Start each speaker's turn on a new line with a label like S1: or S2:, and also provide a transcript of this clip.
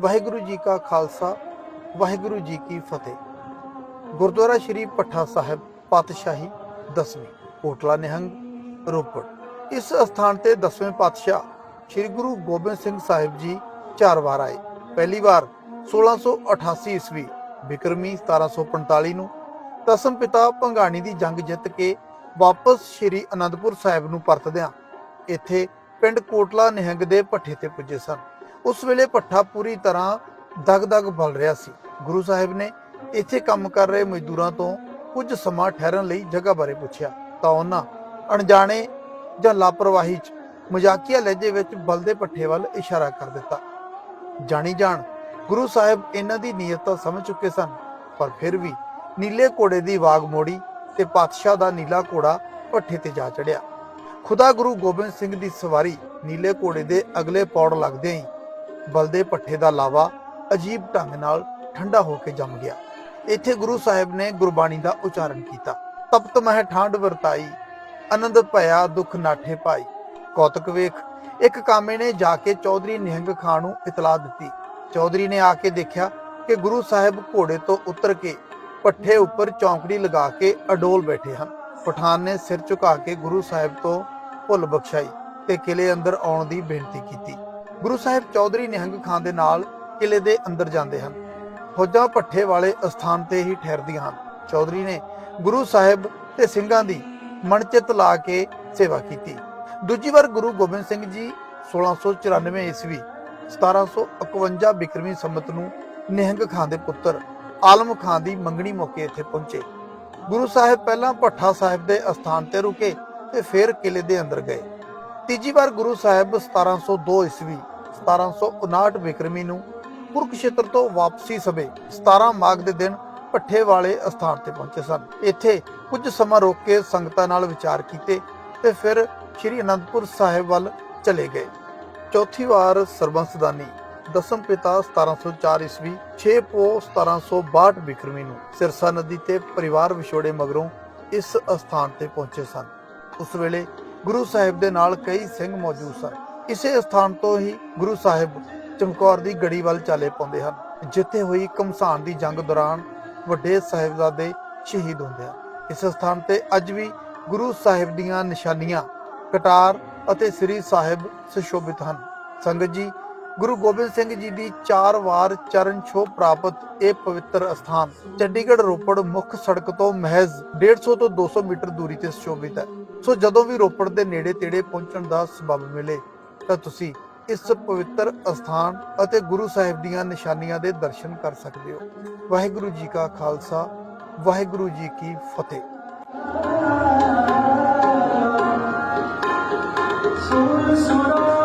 S1: ਵਾਹਿਗੁਰੂ ਜੀ ਕਾ ਖਾਲਸਾ, ਵਾਹਿਗੁਰੂ ਜੀ ਕੀ ਫਤਿਹ। ਗੁਰਦੁਆਰਾ ਸ਼੍ਰੀ ਪੱਠਾ ਸਾਹਿਬ ਪਾਤਸ਼ਾਹੀ ਦਸਵੀਂ, ਕੋਟਲਾ ਨਿਹੰਗ, ਰੋਪੜ। ਇਸ ਸਥਾਨ ਤੇ ਦਸਵੇਂ ਪਾਤਸ਼ਾਹ ਸ਼੍ਰੀ ਗੁਰੂ ਗੋਬਿੰਦ ਸਿੰਘ ਸਾਹਿਬ ਜੀ ਚਾਰ ਵਾਰ ਆਏ। ਪਹਿਲੀ ਵਾਰ 1688 ਈਸਵੀ ਬਿਕਰਮੀ 1745 ਨੂੰ ਦਸਮ ਪਿਤਾ ਭੰਗਾਣੀ ਦੀ ਜੰਗ ਜਿੱਤ ਕੇ ਵਾਪਸ ਸ਼੍ਰੀ ਅਨੰਦਪੁਰ ਸਾਹਿਬ ਨੂੰ ਪਰਤਦਿਆਂ ਇੱਥੇ ਪਿੰਡ ਕੋਟਲਾ ਨਿਹੰਗ ਦੇ ਪੱਠੇ ਤੇ ਪੁੱਜੇ ਸਨ। ਉਸ ਵੇਲੇ ਭੱਠਾ ਪੂਰੀ ਤਰ੍ਹਾਂ ਦਗ-ਦਗ ਬਲ ਰਿਹਾ ਸੀ। ਗੁਰੂ ਸਾਹਿਬ ਨੇ ਇੱਥੇ ਕੰਮ ਕਰ ਰਹੇ ਮਜ਼ਦੂਰਾਂ ਤੋਂ ਕੁਝ ਸਮਾਂ ਠਹਿਰਨ ਲਈ ਜਗ੍ਹਾ ਬਾਰੇ ਪੁੱਛਿਆ। ਤਾਂ ਉਹਨਾਂ ਅਣਜਾਣੇ ਜਾਂ ਲਾਪਰਵਾਹੀ 'ਚ ਮਜ਼ਾਕੀਆ ਲਹਿਜੇ ਵਿੱਚ ਬਲਦੇ ਪੱਠੇ ਵੱਲ ਇਸ਼ਾਰਾ ਕਰ ਦਿੱਤਾ। ਜਾਣੀ ਜਾਣ, ਗੁਰੂ ਸਾਹਿਬ ਇਹਨਾਂ ਦੀ ਨੀਅਤ ਤਾਂ ਸਮਝ ਚੁੱਕੇ ਸਨ, ਪਰ ਫਿਰ ਵੀ ਨੀਲੇ ਘੋੜੇ ਦੀ ਵਾਗ ਮੋੜੀ ਤੇ ਪਾਤਸ਼ਾਹ ਦਾ ਨੀਲਾ ਘੋੜਾ ਪੱਠੇ ਤੇ ਜਾ ਚੜਿਆ ਖੁਦਾ ਗੁਰੂ ਗੋਬਿੰਦ ਸਿੰਘ ਦੀ ਸਵਾਰੀ ਨੀਲੇ ਘੋੜੇ ਦੇ ਅਗਲੇ ਪੌੜ ਲੱਗਦੇ ਹੀ ਬਲਦੇ ਪੱਠੇ ਦਾ ਲਾਵਾ ਅਜੀਬ ਢੰਗ ਨਾਲ ਠੰਡਾ ਹੋ ਕੇ ਜੰਮ ਗਿਆ। ਇੱਥੇ ਗੁਰੂ ਸਾਹਿਬ ਨੇ ਗੁਰਬਾਣੀ ਦਾ ਉਚਾਰਨ ਕੀਤਾ। ਤਪਤ ਮਹਿ ਠਾਂਡ ਵਰਤਾਈ, ਆਨੰਦ ਭਇਆ, ਦੁੱਖ ਨਾਠੇ ਪਾਈ। ਕੌਤਕ ਵੇਖ, ਇੱਕ ਕਾਮੇ ਨੇ ਜਾ ਕੇ ਚੌਧਰੀ ਨਿਹੰਗ ਖਾਨ ਨੂੰ ਇਤਲਾਹ ਦਿੱਤੀ। ਚੌਧਰੀ ਨੇ ਆ ਕੇ ਦੇਖਿਆ ਕਿ ਗੁਰੂ ਸਾਹਿਬ ਘੋੜੇ ਤੋਂ ਉਤਰ ਕੇ ਪੱਠੇ ਉੱਪਰ ਚੌਂਕੜੀ ਲਗਾ ਕੇ ਅਡੋਲ ਬੈਠੇ ਹਨ। ਪਠਾਨ ਨੇ ਸਿਰ ਝੁਕਾ ਕੇ ਗੁਰੂ ਸਾਹਿਬ ਤੋਂ ਭੁੱਲ ਬਖਸ਼ਾਈ ਤੇ ਕਿਲੇ ਅੰਦਰ ਆਉਣ ਦੀ ਬੇਨਤੀ ਕੀਤੀ। ਗੁਰੂ ਸਾਹਿਬ ਚੌਧਰੀ ਨਿਹੰਗ ਖਾਨ ਦੇ ਨਾਲ ਕਿਲੇ ਦੇ ਅੰਦਰ ਜਾਂਦੇ ਹਨ। ਫੌਜਾਂ ਪੱਠੇ ਵਾਲੇ ਅਸਥਾਨ ਤੇ ਹੀ ਠਹਿਰਦੀਆਂ ਹਨ। ਚੌਧਰੀ ਨੇ ਗੁਰੂ ਸਾਹਿਬ ਤੇ ਸਿੰਘਾਂ ਦੀ ਮਨਚਿਤ ਲਾ ਕੇ ਸੇਵਾ ਕੀਤੀ। ਦੂਜੀ ਵਾਰ ਗੁਰੂ ਗੋਬਿੰਦ ਸਿੰਘ ਜੀ 1694 ਈਸਵੀ 1751 ਬਿਕਰਮੀ ਸੰਮਤ ਨੂੰ ਨਿਹੰਗ ਖਾਨ ਦੇ ਪੁੱਤਰ ਆਲਮ ਖਾਨ ਦੀ ਮੰਗਣੀ ਮੌਕੇ ਇੱਥੇ ਪਹੁੰਚੇ। ਗੁਰੂ ਸਾਹਿਬ ਪਹਿਲਾਂ ਭੱਠਾ ਸਾਹਿਬ ਦੇ ਅਸਥਾਨ ਤੇ ਰੁਕੇ ਤੇ ਫਿਰ ਕਿਲੇ ਦੇ ਅੰਦਰ ਗਏ। ਤੀਜੀ ਵਾਰ ਗੁਰੂ ਸਾਹਿਬ 1702 ਈਸਵੀ 1759 ਬਿਕਰਮੀ ਨੂੰ ਕੁਰਕਸ਼ੇਤਰ ਤੋਂ ਵਾਪਸੀ ਸਮੇਂ 17 ਮਾਘ ਦੇ ਦਿਨ ਭੱਠੇ ਵਾਲੇ ਅਸਥਾਨ ਤੇ ਪਹੁੰਚੇ ਸਨ। ਇੱਥੇ ਕੁਝ ਸਮਾਂ ਰੋਕ ਕੇ ਸੰਗਤਾਂ ਨਾਲ ਵਿਚਾਰ ਕੀਤੇ ਤੇ ਫਿਰ ਸ੍ਰੀ ਅਨੰਦਪੁਰ ਸਾਹਿਬ ਵੱਲ ਚਲੇ ਗਏ। ਚੌਥੀ ਵਾਰ ਸਰਬੰਸਦਾਨੀ ਦਸਮ ਪਿਤਾ 1704 ਈਸਵੀ 6 ਪੋ 1762 ਬਿਕਰਮੀ ਨੂੰ ਸਿਰਸਾ ਨਦੀ ਤੇ ਪਰਿਵਾਰ ਵਿਛੋੜੇ ਮਗਰੋਂ ਇਸ ਅਸਥਾਨ ਤੇ ਪਹੁੰਚੇ ਸਨ। ਉਸ ਵੇਲੇ ਗੁਰੂ ਸਾਹਿਬ ਦੇ ਨਾਲ ਕਈ ਸਿੰਘ ਮੌਜੂਦ ਸਨ। ਇਸੇ ਸਥਾਨ ਤੋਂ ਹੀ ਗੁਰੂ ਸਾਹਿਬ ਚਮਕੌਰ ਦੀ ਗੜੀ ਵੱਲ ਚਾਲੇ ਪਾਉਂਦੇ ਹਨ। ਜਿੱਥੇ ਹੋਈ ਕਮਸਾਨ ਦੀ ਜੰਗ ਦੌਰਾਨ ਵੱਡੇ ਸਾਹਿਬਜ਼ਾਦੇ ਸ਼ਹੀਦ ਹੁੰਦੇ ਹਨ। ਇਸ ਸਥਾਨ ਤੇ ਅੱਜ ਵੀ ਗੁਰੂ ਸਾਹਿਬ ਦੀਆਂ ਨਿਸ਼ਾਨੀਆਂ, ਕਟਾਰ ਅਤੇ ਸ੍ਰੀ ਸਾਹਿਬ ਸੁਸ਼ੋਭਿਤ ਹਨ। ਸੰਗਤ ਜੀ ਗੁਰੂ ਗੋਬਿੰਦ ਸਿੰਘ ਜੀ ਦੀ ਚਾਰ ਵਾਰ ਚਰਨ ਛੋਹ ਪ੍ਰਾਪਤ ਇਹ ਪਵਿੱਤਰ ਅਸਥਾਨ ਚੰਡੀਗੜ੍ਹ ਰੋਪੜ ਮੁੱਖ ਸੜਕ ਤੋਂ ਮਹਿਜ਼ 150 ਤੋਂ 200 ਮੀਟਰ ਦੂਰੀ ਤੇ ਸੁਸ਼ੋਭਿਤ ਹੈ। ਸੋ ਜਦੋਂ ਵੀ ਰੋਪੜ ਦੇ ਨੇੜੇ ਤੇੜੇ ਪਹੁੰਚਣ ਦਾ ਸਬਬ ਮਿਲੇ, ਤਾਂ ਤੁਸੀਂ ਇਸ ਪਵਿੱਤਰ ਅਸਥਾਨ ਅਤੇ ਗੁਰੂ ਸਾਹਿਬ ਦੀਆਂ ਨਿਸ਼ਾਨੀਆਂ ਦੇ ਦਰਸ਼ਨ ਕਰ ਸਕਦੇ ਹੋ। ਵਾਹਿਗੁਰੂ ਜੀ ਕਾ ਖਾਲਸਾ, ਵਾਹਿਗੁਰੂ ਜੀ ਕੀ ਫਤਿਹ।
S2: ਸੁਰ ਸੁਰਾਨੀ